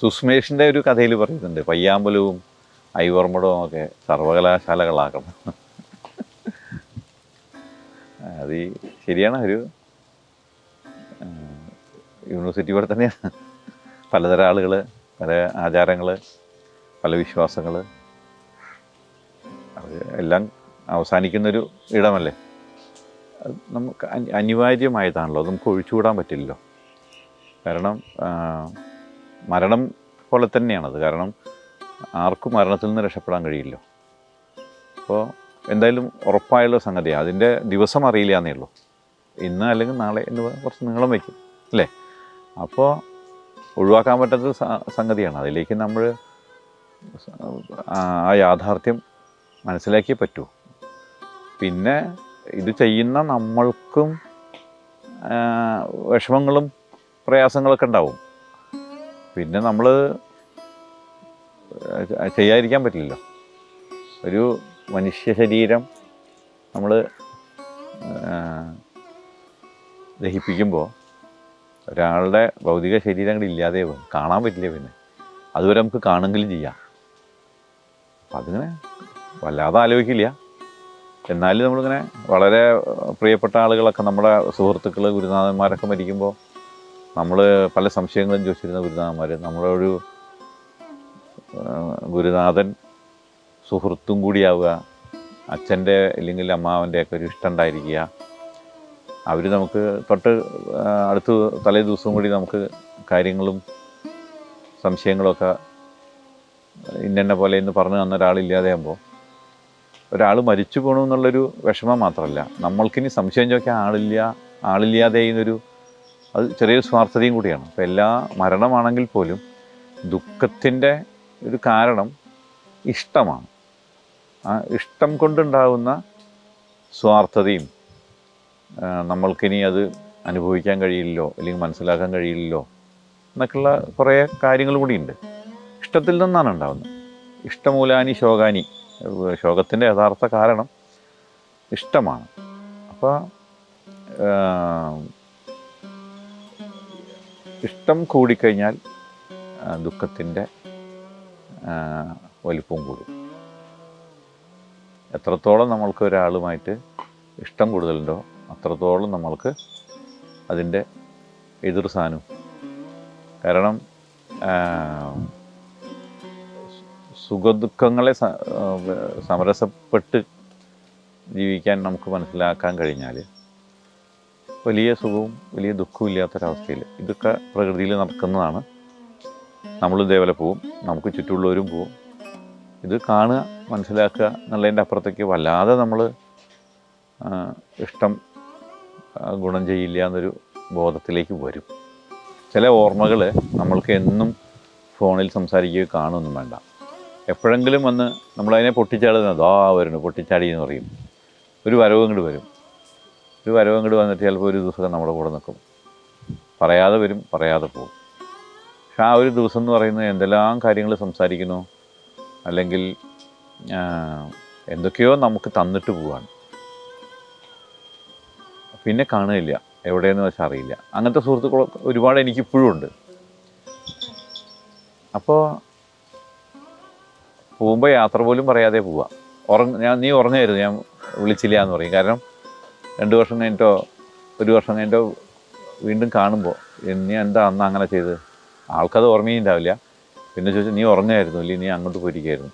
സുസ്മേഷിന്റെ ഒരു കഥയിൽ പറയുന്നുണ്ട് പയ്യാമ്പലവും ഐവർമടവും ഒക്കെ സർവകലാശാലകളാക്കണം. അത് ശരിയാണ് ഒരു യൂണിവേഴ്സിറ്റി പോലെ തന്നെയാണ്. പലതരം ആളുകൾ പല ആചാരങ്ങൾ പല വിശ്വാസങ്ങൾ അത് എല്ലാം അവസാനിക്കുന്നൊരു ഇടമല്ലേ? നമുക്ക് അനിവാര്യമായതാണല്ലോ അത് നമുക്ക് ഒഴിച്ചുകൂടാൻ പറ്റില്ലല്ലോ. കാരണം മരണം പോലെ തന്നെയാണത്. കാരണം ആർക്കും മരണത്തിൽ നിന്ന് രക്ഷപ്പെടാൻ കഴിയില്ല. അപ്പോൾ എന്തായാലും ഉറപ്പായുള്ള സംഗതിയാണ് അതിന്റെ ദിവസം അറിയില്ല എന്നേ ഉള്ളൂ. ഇന്ന് അല്ലെങ്കിൽ നാളെ എന്ന് കുറച്ച് നീളം വയ്ക്കും. അല്ലേ? അപ്പോൾ ഒഴിവാക്കാൻ പറ്റാത്ത സംഗതിയാണ്. അതിലേക്ക് നമ്മൾ ആ യാഥാർത്ഥ്യം മനസ്സിലാക്കിയേ പറ്റൂ. പിന്നെ ഇത് ചെയ്യുന്ന നമ്മൾക്കും വിഷമങ്ങളും പ്രയാസങ്ങളൊക്കെ ഉണ്ടാവും. പിന്നെ നമ്മൾ ചെയ്യാതിരിക്കാൻ പറ്റില്ലല്ലോ. ഒരു മനുഷ്യ ശരീരം നമ്മൾ ദഹിപ്പിക്കുമ്പോൾ ഒരാളുടെ ഭൗതിക ശരീരങ്ങൾ ഇല്ലാതെ പോകും. കാണാൻ പറ്റില്ല പിന്നെ. അതുവരെ നമുക്ക് കാണുമെങ്കിലും ചെയ്യാം. അപ്പം അതിങ്ങനെ വല്ലാതെ ആലോചിക്കില്ല. എന്നാലും നമ്മളിങ്ങനെ വളരെ പ്രിയപ്പെട്ട ആളുകളൊക്കെ നമ്മുടെ സുഹൃത്തുക്കൾ ഗുരുനാഥന്മാരൊക്കെ മരിക്കുമ്പോൾ നമ്മൾ പല സംശയങ്ങളും ചോദിച്ചിരുന്ന ഗുരുനാഥന്മാർ നമ്മുടെ ഒരു ഗുരുനാഥൻ സുഹൃത്തും കൂടിയാവുക അച്ഛന്റെ അല്ലെങ്കിൽ അമ്മാവന്റെ ഒക്കെ ഒരു ഇഷ്ടം ഉണ്ടായിരിക്കുക. അവർ നമുക്ക് തൊട്ട് അടുത്ത് തലേ ദിവസവും കൂടി നമുക്ക് കാര്യങ്ങളും സംശയങ്ങളൊക്കെ ഇന്നെന്നെ പോലെ എന്ന് പറഞ്ഞു തന്ന ഒരാളില്ലാതെയാകുമ്പോൾ ഒരാൾ മരിച്ചു പോകണമെന്നുള്ളൊരു വിഷമം മാത്രമല്ല നമ്മൾക്കിനി സംശയം ചോദിക്കാൻ ആളില്ല ആളില്ലാതെ എന്നൊരു അത് ചെറിയൊരു സ്വാർത്ഥതയും കൂടിയാണ്. അപ്പോൾ എല്ലാ മരണമാണെങ്കിൽ പോലും ദുഃഖത്തിന്റെ ഒരു കാരണം ഇഷ്ടമാണ്. ആ ഇഷ്ടം കൊണ്ടുണ്ടാകുന്ന സ്വാർത്ഥതയും നമ്മൾക്കിനി അത് അനുഭവിക്കാൻ കഴിയില്ലല്ലോ അല്ലെങ്കിൽ മനസ്സിലാക്കാൻ കഴിയില്ലല്ലോ എന്നൊക്കെയുള്ള കുറേ കാര്യങ്ങൾ കൂടിയുണ്ട്. ഇഷ്ടത്തിൽ നിന്നാണ് ഉണ്ടാകുന്നത് ഇഷ്ടമൂലാനി ശോകാനി ശോകത്തിന്റെ യഥാർത്ഥ കാരണം ഇഷ്ടമാണ്. അപ്പോൾ ഇഷ്ടം കൂടിക്കഴിഞ്ഞാൽ ദുഃഖത്തിന്റെ വലിപ്പം കൂടും. എത്രത്തോളം നമ്മൾക്ക് ഒരാളുമായിട്ട് ഇഷ്ടം കൂടുതലുണ്ടോ അത്രത്തോളം നമ്മൾക്ക് അതിന്റെ എതിർ സാധനവും കാരണം സുഖദുഃഖങ്ങളെ സമരസപ്പെട്ട് ജീവിക്കാൻ നമുക്ക് മനസ്സിലാക്കാൻ കഴിഞ്ഞാൽ വലിയ സുഖവും വലിയ ദുഃഖവും ഇല്ലാത്തൊരവസ്ഥയിൽ ഇതൊക്കെ പ്രകൃതിയിൽ നടക്കുന്നതാണ്. നമ്മൾ ഇതേപോലെ പോവും. നമുക്ക് ചുറ്റുമുള്ളവരും പോവും. ഇത് കാണുക മനസ്സിലാക്കുക എന്നുള്ളതിന്റെ അപ്പുറത്തേക്ക് വല്ലാതെ നമ്മൾ ഇഷ്ടം ഗുണം ചെയ്യില്ല എന്നൊരു ബോധത്തിലേക്ക് വരും. ചില ഓർമ്മകൾ നമ്മൾക്ക് എന്നും ഫോണിൽ സംസാരിക്കുകയോ കാണുമൊന്നും വേണ്ട. എപ്പോഴെങ്കിലും വന്ന് നമ്മളതിനെ പൊട്ടിച്ചാടുന്നത് ആ വരുന്നു പൊട്ടിച്ചാടി എന്ന് പറയും. ഒരു വരവും ഇങ്ങോട്ട് വരും. ഒരു വരവും ഇങ്ങോട്ട് വന്നിട്ട് ചിലപ്പോൾ ഒരു ദിവസം നമ്മുടെ കൂടെ നിൽക്കും പറയാതെ വരും പറയാതെ പോകും. പക്ഷെ ആ ഒരു ദിവസം എന്ന് പറയുന്നത് എന്തെല്ലാം കാര്യങ്ങൾ സംസാരിക്കുന്നു അല്ലെങ്കിൽ എന്തൊക്കെയോ നമുക്ക് തന്നിട്ട് പോവാണ്. പിന്നെ കാണുകയില്ല എവിടെയെന്ന് വെച്ചാൽ അറിയില്ല. അങ്ങനത്തെ സുഹൃത്തുക്കൾ ഒരുപാട് എനിക്കിപ്പോഴും ഉണ്ട്. അപ്പോൾ പോകുമ്പോൾ യാത്ര പോലും പറയാതെ പോവാം. ഉറങ്ങ ഞാൻ നീ ഉറങ്ങായിരുന്നു ഞാൻ വിളിച്ചില്ല എന്ന് പറയും. കാരണം രണ്ട് വർഷം കഴിഞ്ഞിട്ടോ ഒരു വർഷം കഴിഞ്ഞിട്ടോ വീണ്ടും കാണുമ്പോൾ നീ എന്താ അന്ന് അങ്ങനെ ചെയ്ത്? ആൾക്കത് ഓർമ്മയും ഉണ്ടാവില്ല. പിന്നെ ചോദിച്ചാൽ നീ ഉറങ്ങായിരുന്നു ഇല്ലേ നീ അങ്ങോട്ട് പോയിരിക്കായിരുന്നു.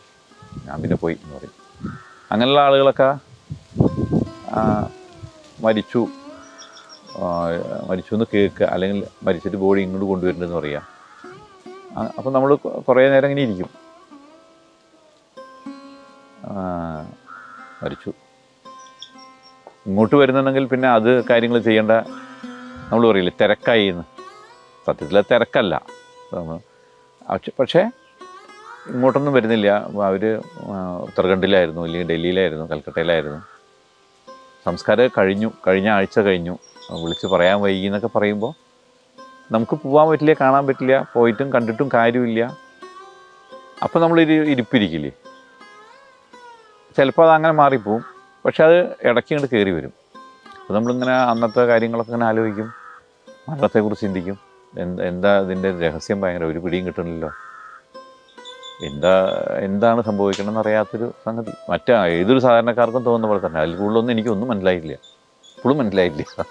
ഞാൻ പിന്നെ പോയി എന്ന് പറയും. അങ്ങനെയുള്ള ആളുകളൊക്കെ മരിച്ചു. മരിച്ചു എന്ന് കേൾക്കുക അല്ലെങ്കിൽ മരിച്ചിട്ട് ബോഡി ഇങ്ങോട്ട് കൊണ്ടുവരുന്നുണ്ടെന്ന് പറയാം. അപ്പം നമ്മൾ കുറേ നേരം ഇങ്ങനെ ഇരിക്കും. മരിച്ചു. ഇങ്ങോട്ട് വരുന്നുണ്ടെങ്കിൽ പിന്നെ അത് കാര്യങ്ങൾ ചെയ്യേണ്ട നമ്മൾ പറയില്ലേ തിരക്കായി എന്ന്. സത്യത്തിൽ തിരക്കല്ല. പക്ഷെ- ഇങ്ങോട്ടൊന്നും വരുന്നില്ല. അവർ ഉത്തരാഖണ്ഡിലായിരുന്നു അല്ലെങ്കിൽ ഡൽഹിയിലായിരുന്നു കൽക്കട്ടയിലായിരുന്നു. സംസ്കാരം കഴിഞ്ഞു കഴിഞ്ഞ ആഴ്ച കഴിഞ്ഞു. വിളിച്ച് പറയാൻ വൈകി എന്നൊക്കെ പറയുമ്പോൾ നമുക്ക് പോകാൻ പറ്റില്ല കാണാൻ പറ്റില്ല പോയിട്ടും കണ്ടിട്ടും കാര്യമില്ല. അപ്പോൾ നമ്മൾ ഇരി ഇരിപ്പിരിക്കില്ലേ? ചിലപ്പോൾ അത് അങ്ങനെ മാറിപ്പോവും. പക്ഷെ അത് ഇടയ്ക്ക് ഇങ്ങോട്ട് കയറി വരും. അപ്പോൾ നമ്മളിങ്ങനെ അന്നത്തെ കാര്യങ്ങളൊക്കെ ഇങ്ങനെ ആലോചിക്കും. മരണത്തെക്കുറിച്ച് ചിന്തിക്കും. എന്താ എന്താ ഇതിന്റെ രഹസ്യം ഭയങ്കര ഒരു പിടിയും കിട്ടണില്ലല്ലോ എന്താ എന്താണ് സംഭവിക്കണമെന്ന് അറിയാത്തൊരു സംഗതി. മറ്റേ ഏതൊരു സാധാരണക്കാർക്കും തോന്നുന്ന പോലെ തന്നെ. അതിൽ കൂടുതലൊന്നും എനിക്കൊന്നും മനസ്സിലായില്ല ഇപ്പോഴും മനസ്സിലായിട്ടില്ല.